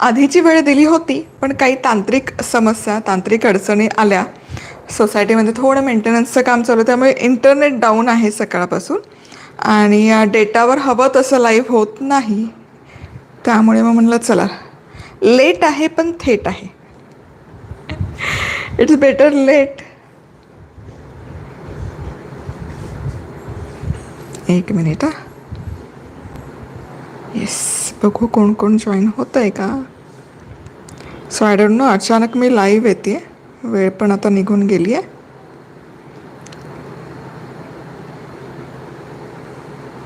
आधीची वेळ दिली होती पण काही तांत्रिक समस्या तांत्रिक अडचणी आल्या. सोसायटीमध्ये थोडं मेंटेनन्सचं काम चालू त्यामुळे इंटरनेट डाऊन आहे सकाळपासून. आणि डेटावर हवं तसं लाईव्ह होत नाही. त्यामुळे मग म्हणलं चला लेट आहे पण थेट आहे. इट्स बेटर लेट एक मिनिट हा. येस बघू कोण कोण जॉईन होत आहे का? सो आय डोंट नो अचानक मी लाईव्ह येते. वेळ पण आता निघून गेली आहे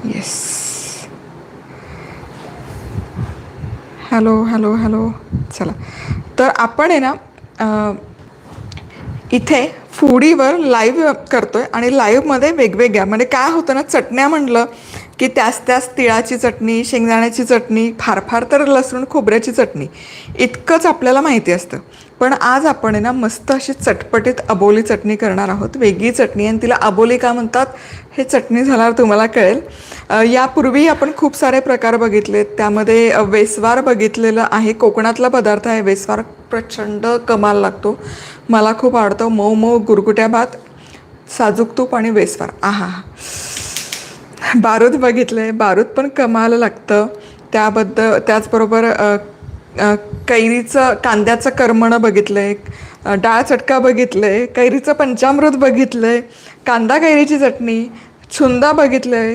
येस हॅलो हॅलो हॅलो चला. तर आपण आहे ना इथे फुडीवर लाईव्ह करतोय आणि लाईव्हमध्ये वेगवेगळ्या म्हणजे काय होतं ना चटण्या म्हणलं की त्याच त्याच तिळाची चटणी शेंगदाण्याची चटणी फार फार तर लसूण खोबऱ्याची चटणी इतकंच आपल्याला माहिती असतं. पण आज आपण आहे ना मस्त अशी चटपटीत अबोली चटणी करणार आहोत. वेगळी चटणी आणि तिला अबोली का म्हणतात हे चटणी झाल्यावर तुम्हाला कळेल. यापूर्वी आपण खूप सारे प्रकार बघितले. त्यामध्ये वेसवार वेस्वार बघितलेलं आहे. कोकणातला पदार्थ आहे वेस्वार. प्रचंड कमाल लागतो. मला खूप आवडतो. मऊ मऊ गुरगुट्या भात साजूक तूप आणि वेस्वार. आहा बारूद बघितलं. आहे बारूद पण कमाला लागतं. त्याबद्दल त्याचबरोबर कैरीचं कांद्याचं करमणं बघितलं. आहे डाळ चटका बघितलं. आहे कैरीचं पंचामृत बघितलं. आहे कांदा कैरीची चटणी. छुंदा बघितलं. आहे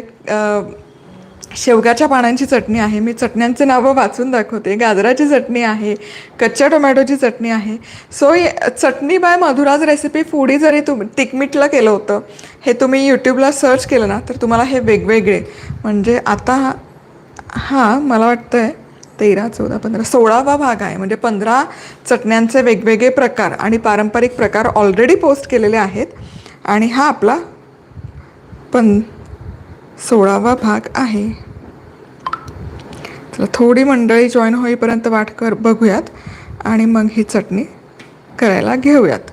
शेवग्याच्या पानांची चटणी आहे. मी चटण्यांचे नावं वाचून दाखवते. गाजराची चटणी आहे कच्च्या टोमॅटोची चटणी आहे. सो चटणी बाय मधुराज रेसिपी फूडी जरी तुम तिकमिटला केलं होतं हे तुम्ही यूट्यूबला सर्च केलं ना तर तुम्हाला हे वेगवेगळे. म्हणजे आता हां मला वाटतं आहे तेरा चौदा पंधरा सोळावा भाग आहे. म्हणजे पंधरा चटण्यांचे वेगवेगळे प्रकार आणि पारंपरिक प्रकार ऑलरेडी पोस्ट केलेले आहेत. आणि हा आपला पण सोळावा भाग आहे. चला थोडी मंडळी जॉईन होईपर्यंत वाट कर बघूयात. आणि मग ही चटणी करायला घेऊयात.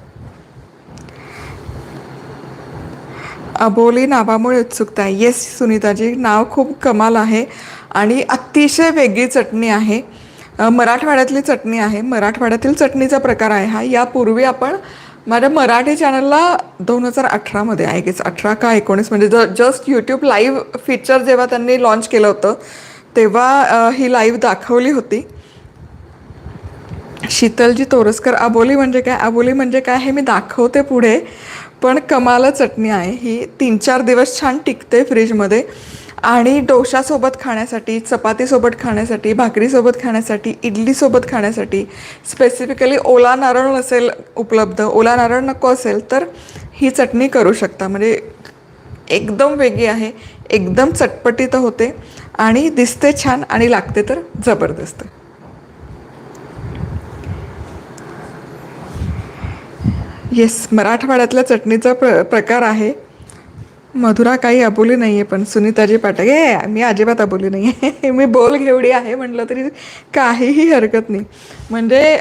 अबोली नावामुळे उत्सुकता आहे. येस सुनीताजी नाव खूप कमाल आहे आणि अतिशय वेगळी चटणी आहे. मराठवाड्यातली चटणी आहे. मराठवाड्यातील चटणीचा प्रकार आहे हा. यापूर्वी आपण माझ्या मराठी चॅनलला दोन हजार अठरामध्ये आहे गेस अठरा का एकोणीस म्हणजे ज जस्ट यूट्यूब लाईव्ह फीचर जेव्हा त्यांनी लॉन्च केलं होतं तेव्हा ही लाईव्ह दाखवली होती. शीतलजी तोरसकर अबोली म्हणजे काय? अबोली म्हणजे काय हे मी दाखवते पुढे. पण कमाल चटणी आहे. ही तीन चार दिवस छान टिकते फ्रीजमध्ये. आणि डोशासोबत खाण्यासाठी चपातीसोबत खाण्यासाठी भाकरीसोबत खाण्यासाठी इडलीसोबत खाण्यासाठी स्पेसिफिकली ओला नारळ असेल उपलब्ध ओला नारळ नको असेल तर ही चटणी करू शकता. म्हणजे एकदम वेगळी आहे एकदम चटपटीत होते आणि दिसते छान आणि लागते तर जबरदस्त. येस मराठवाड्यातल्या चटणीचा प्र प्रकार आहे. मधुरा काही अबोली नाही आहे पण सुनीताजी पाठक मी अजिबात अबोली नाही आहे मी बोल घेवडी आहे म्हटलं तरी काहीही हरकत नाही. म्हणजे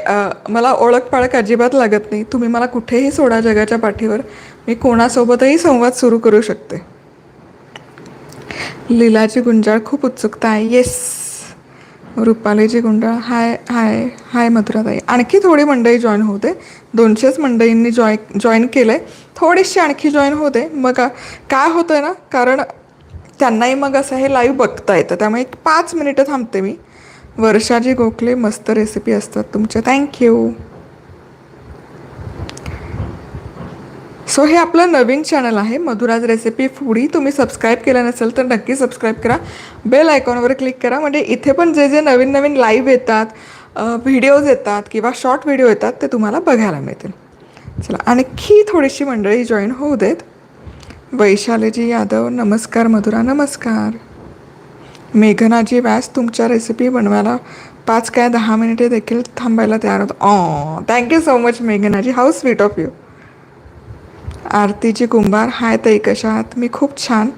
मला ओळख पाळख अजिबात लागत नाही. तुम्ही मला कुठेही सोडा जगाच्या पाठीवर. मी कोणासोबतही संवाद सुरू करू शकते. लीलाची गुंजाळ खूप उत्सुकता आहे. येस रुपालीजी गुंडाळ हाय हाय हाय मधुराताई आणखी थोडी मंडळी जॉईन होते. दोनशेच मंडळींनी जॉय जॉईन केलं आहे थोडीशी आणखी जॉईन होते. मग काय होतं आहे ना कारण त्यांनाही मग असं हे लाईव्ह बघता येतं. त्यामुळे एक पाच मिनिटं थांबते मी. वर्षाजी गोखले मस्त रेसिपी असतात तुमच्या थँक्यू सो हे आपलं नवीन चॅनल आहे मधुराज रेसिपी फूडी तुम्ही सबस्क्राईब केलं नसेल तर नक्की सबस्क्राईब करा. बेल आयकॉनवर क्लिक करा. म्हणजे इथे पण जे जे नवीन नवीन लाईव्ह येतात व्हिडिओज येतात किंवा शॉर्ट व्हिडिओ येतात ते तुम्हाला बघायला मिळतील. चला आणखी थोडीशी मंडळी जॉईन होऊ देत. वैशालीजी यादव नमस्कार मधुरा नमस्कार. मेघनाजी व्यास तुमच्या रेसिपी बनवायला पाच काय दहा मिनिटे देखील थांबायला तयार होतं. ऑ थँक्यू सो मच मेघनाजी. हाऊ स्वीट ऑफ यू आरतीची कुंभार. हाय ताई कशा आहात? मी खूप छान.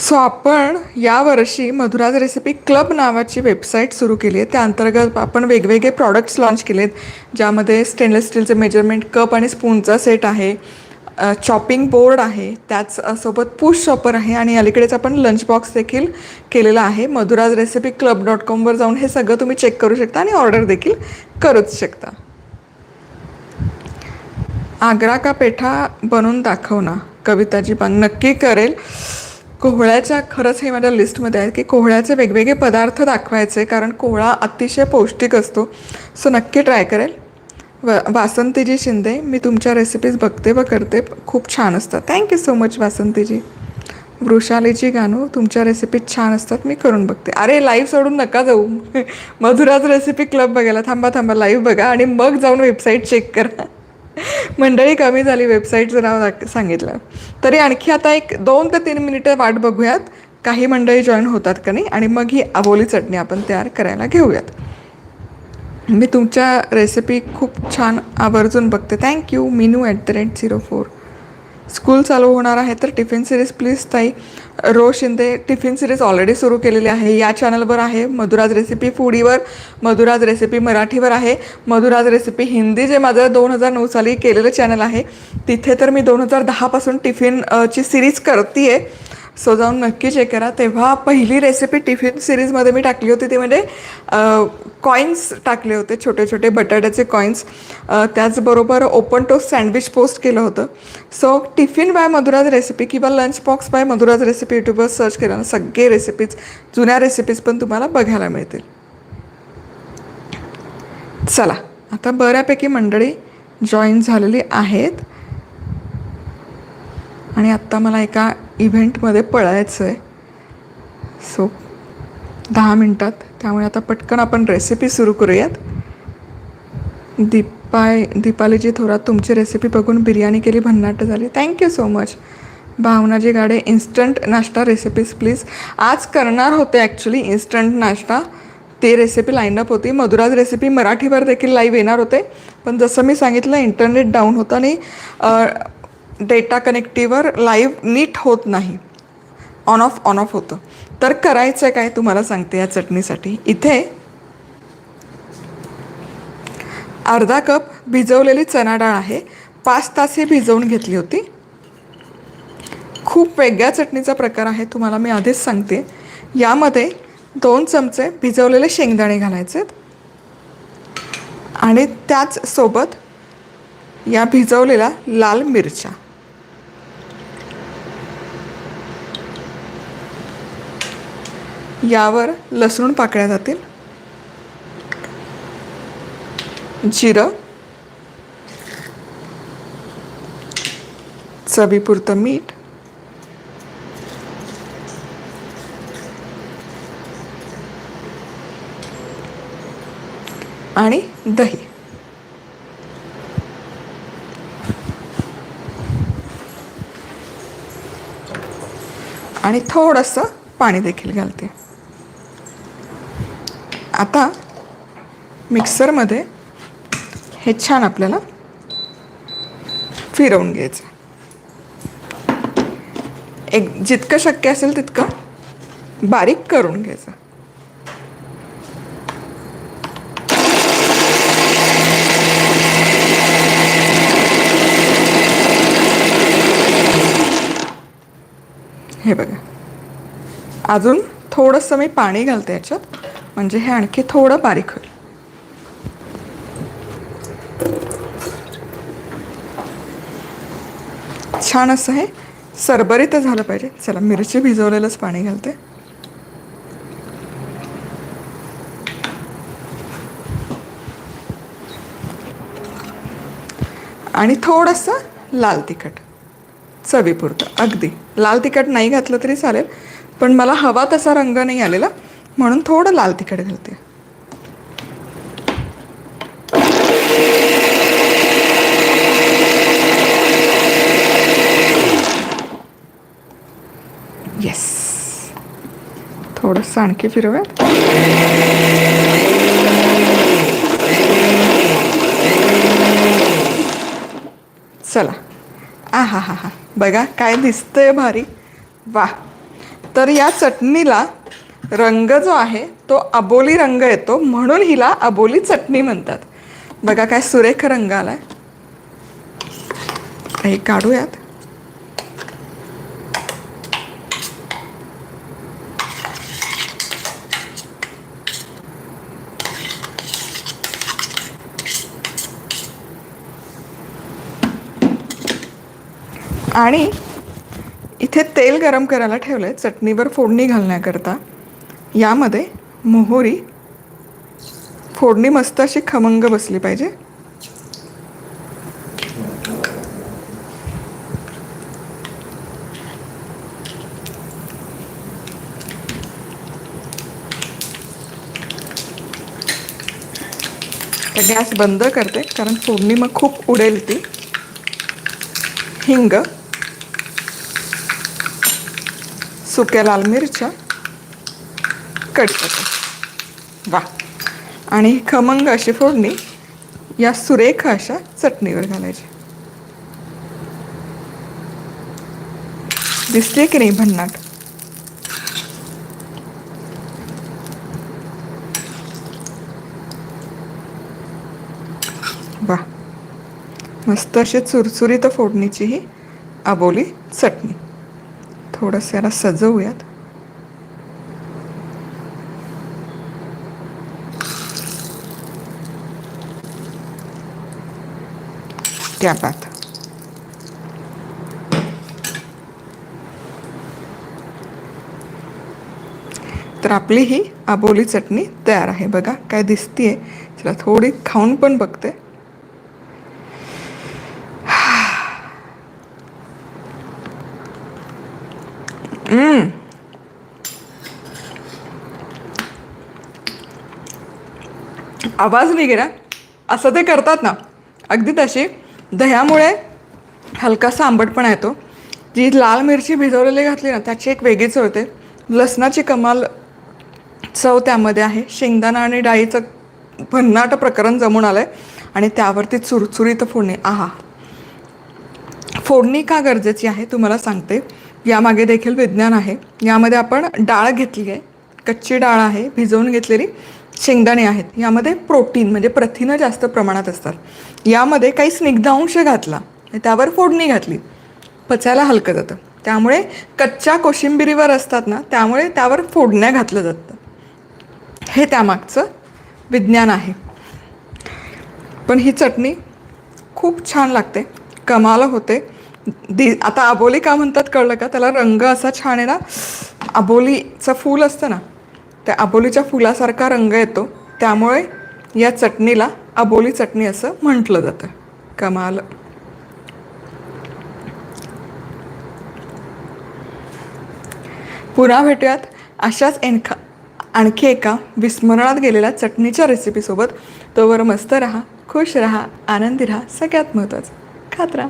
सो आपण यावर्षी मधुराज रेसिपी क्लब नावाची वेबसाईट सुरू केली आहे. त्या अंतर्गत आपण वेगवेगळे प्रॉडक्ट्स लॉन्च केलेत ज्यामध्ये स्टेनलेस स्टीलचे मेजरमेंट कप आणि स्पूनचा सेट आहे. चॉपिंग बोर्ड आहे. त्याच सोबत पुश शॉपर आहे आणि अलीकडेच आपण लंच बॉक्स देखील केलेला आहे. मधुराज रेसिपी क्लब डॉट कॉमवर जाऊन हे सगळं तुम्ही चेक करू शकता आणि ऑर्डर देखील करूच शकता. आग्रा का पेठा बनवून दाखव ना कविताजी पण नक्की करेल. कोहळ्याच्या खरंच हे माझ्या लिस्टमध्ये आहे की कोहळ्याचे वेगवेगळे पदार्थ दाखवायचे कारण कोहळा अतिशय पौष्टिक असतो. सो नक्की ट्राय करेल. व वासंतीजी शिंदे मी तुमच्या रेसिपीज बघते व करते. खूप छान असतात. थँक्यू सो मच वासंतीजी. वृषालीची गाणं तुमच्या रेसिपीज छान असतात. मी करून बघते. अरे लाईव्ह सोडून नका जाऊ. मधुराज रेसिपी क्लब बघायला. थांबा थांबा लाईव्ह बघा आणि मग जाऊन वेबसाईट चेक करा. मंडळी कमी झाली वेबसाईटचं नाव सांगितलं. तरी आणखी आता एक दोन ते तीन मिनिटं वाट बघूयात. काही मंडळी जॉईन होतात का नाही? आणि मग ही अबोली चटणी आपण तयार करायला घेऊयात. मी तुमच्या रेसिपी खूप छान आवर्जून बघते. Thank you Minu at the rate zero four school चालू होणार आहे तर टिफिन सिरीज प्लीज ताई. रो शिंदे टिफिन सिरीज ऑलरेडी सुरू केलेली आहे. या चॅनलवर आहे मधुराज रेसिपी फूडीवर मधुराज रेसिपी मराठीवर आहे. मधुराज रेसिपी हिंदी जे माझं दोन हजार नऊ साली केलेलं चॅनल आहे तिथे तर मी दोन हजार दहापासून टिफिनची सिरीज करते आहे सो जाऊन नक्की चेक करा. तेव्हा पहिली रेसिपी टिफिन सिरीजमध्ये मी टाकली होती ती म्हणजे कॉईन्स टाकले होते छोटे छोटे बटाट्याचे कॉईन्स त्याचबरोबर ओपन टोस्ट सँडविच पोस्ट केलं होतं. So tiffin by Madhura's recipe किंवा lunch box by Madhura's recipe यूट्यूबवर सर्च केलं सगळे रेसिपीज जुन्या रेसिपीज पण तुम्हाला बघायला मिळतील. चला आता बऱ्यापैकी मंडळी जॉईन झालेली आहेत. आणि आत्ता मला एका इव्हेंटमध्ये पळायचं आहे सो दहा मिनटात. त्यामुळे आता पटकन आपण रेसिपी सुरू करूयात. दीपाय दीपालीजी थोरात तुमची रेसिपी बघून बिर्याणी केली भन्नाट झाली. थँक्यू सो मच भावनाजी गाडे इन्स्टंट नाश्ता रेसिपीज प्लीज आज करणार होते ॲक्च्युली इन्स्टंट नाश्ता. ते रेसिपी लाईनअप होती. मधुराज रेसिपी मराठीवर देखील लाईव्ह येणार होते. पण जसं मी सांगितलं इंटरनेट डाऊन होतं आणि डेटा कनेक्टीवर लाईव्ह नीट होत नाही. ऑन ऑफ ऑन ऑफ होतं. तर करायचं आहे काय तुम्हाला सांगते या चटणीसाठी. इथे अर्धा कप भिजवलेली चणा डाळ आहे. पाच तास ही भिजवून घेतली होती. खूप वेगळ्या चटणीचा प्रकार आहे तुम्हाला मी आधीच सांगते. यामध्ये दोन चमचे भिजवलेले शेंगदाणे घालायचे आणि त्याच सोबत या भिजवलेल्या लाल मिरच्या. यावर लसूण पाकळ्या जातील. जिरं. चवीपुरतं मीठ. आणि दही. आणि थोडंसं पाणी देखील घालते. आता मिक्सरमध्ये हे छान आपल्याला फिरवून घ्यायचं. एक जितकं शक्य असेल तितकं बारीक करून घ्यायचं. हे बघा. अजून थोडंसं मी पाणी घालते याच्यात. म्हणजे हे आणखी थोडं बारीक होईल. छान असं हे सरबरीत झालं पाहिजे. चला मिरची भिजवलेलंच पाणी घालते. आणि थोडंसं लाल तिखट चवीपुरतं. अगदी. लाल तिखट नाही घातलं तरी चालेल पण मला हवा तसा रंग नाही आलेला. म्हणून थोडं लाल तिखट घालते. येस थोडंसं आणखी फिरवूयात चला. आ हा हा हा. बघा काय दिसतंय भारी. वा तर या चटणीला रंग जो आहे तो अबोली रंग येतो. म्हणून हिला अबोली चटणी म्हणतात. बघा काय सुरेख रंग आलाय. हे काढूयात. आणि इथे तेल गरम करायला ठेवलं आहे चटणीवर फोडणी घालण्याकरता. यामध्ये मोहरी फोडणी मस्त अशी खमंग बसली पाहिजे. गॅस बंद करते कारण फोडणी मग खूप उडेल ती. हिंग सुक्या लाल मिरच्या कढीपत्ता वा. आणि खमंग अशी फोडणी या सुरेख अशा चटणीवर घालायची. दिसते की नाही भन्नाट? वा. मस्त अशी चुरचुरीत फोडणीची ही आबोली चटणी. थोडंसं याला सजवूयात. क्या बात तर आपली ही आबोली चटणी तयार आहे. बघा काय दिसतीये. चला थोडी खाऊन पण बघते. आवाज नाही गेला. असं ते करतात ना. अगदी तशी. दह्यामुळे हलकासा आंबटपणा येतो. जी लाल मिरची भिजवलेली घातली ना त्याची एक वेगळी चव होते लसणाची कमाल चव त्यामध्ये आहे. शेंगदाणा आणि डाळीचं भन्नाट प्रकरण जमून आलं आहे आणि त्यावरती चुरचुरीत फोडणी. आहा. फोडणी का गरजेची आहे तुम्हाला सांगते. यामागे देखील विज्ञान आहे. यामध्ये आपण डाळ घेतली आहे. कच्ची डाळ आहे भिजवून घेतलेली. शेंगदाणे आहेत यामध्ये प्रोटीन म्हणजे प्रथिनं जास्त प्रमाणात असतात. यामध्ये काही स्निग्धांश घातला त्यावर फोडणी घातली. पचायला हलकं जातं. त्यामुळे कच्च्या कोशिंबिरीवर असतात ना त्यामुळे त्यावर फोडण्या घातलं जातं हे त्यामागचं विज्ञान आहे. पण ही चटणी खूप छान लागते. कमाल होते. दि आता आबोली का म्हणतात कळलं का? त्याला रंग असा छान आहे ना आबोलीचं फूल असतं ना त्या आबोलीच्या फुलासारखा रंग येतो. त्यामुळे या चटणीला आबोली चटणी असं म्हटलं जातं. कमाल. पुन्हा भेटूयात अशाच एनखा आणखी एका विस्मरणात गेलेल्या चटणीच्या रेसिपीसोबत तोवर मस्त राहा खुश राहा आनंदी राहा सगळ्यात महत्त्वाचं खात राहा.